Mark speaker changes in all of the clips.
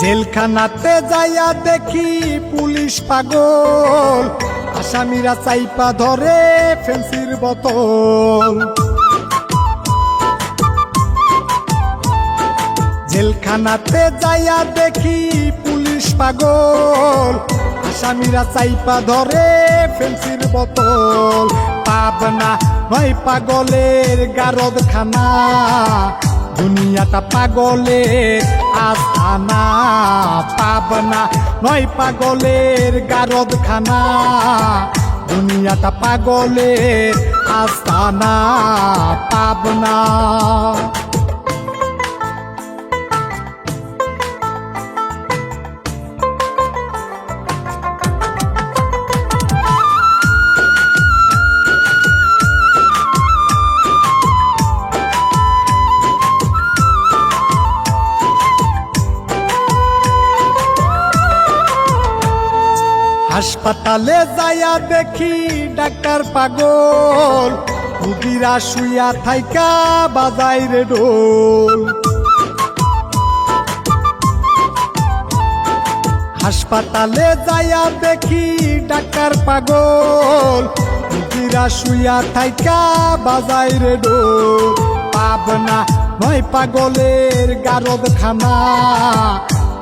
Speaker 1: জেলখানাতে যাইয়া দেখি পুলিশ পাগল। আসামিরা চাইপা ধরে ফেন্সির বোতল। জেলখানাতে যাইয়া দেখি পুলিশ পাগল। আসামিরা চাইপা ধরে ফেন্সির বোতল। পাবনা নয় পাগলের গারদ খানা দুনিয়াটা পাগলের আস্থানা পাবনা নয় পাগলের গারদ খানা দুনিয়াটা পাগলের আস্থানা পাবনা। হাসপাতালে যাইয়া দেখি ডাক্তার পাগল। রুগীরা শুইয়া থাইকা বাজাই রে ডোল হাসপাতালে যাইয়া দেখি ডাক্তার পাগল। রুগীরা শুইয়া থাইকা বাজাই রে ডোল পাবনা নয় পাগলের গারদ খানা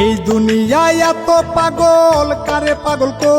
Speaker 1: এই দুনিয়ায় এত পাগল কারে পাগল কো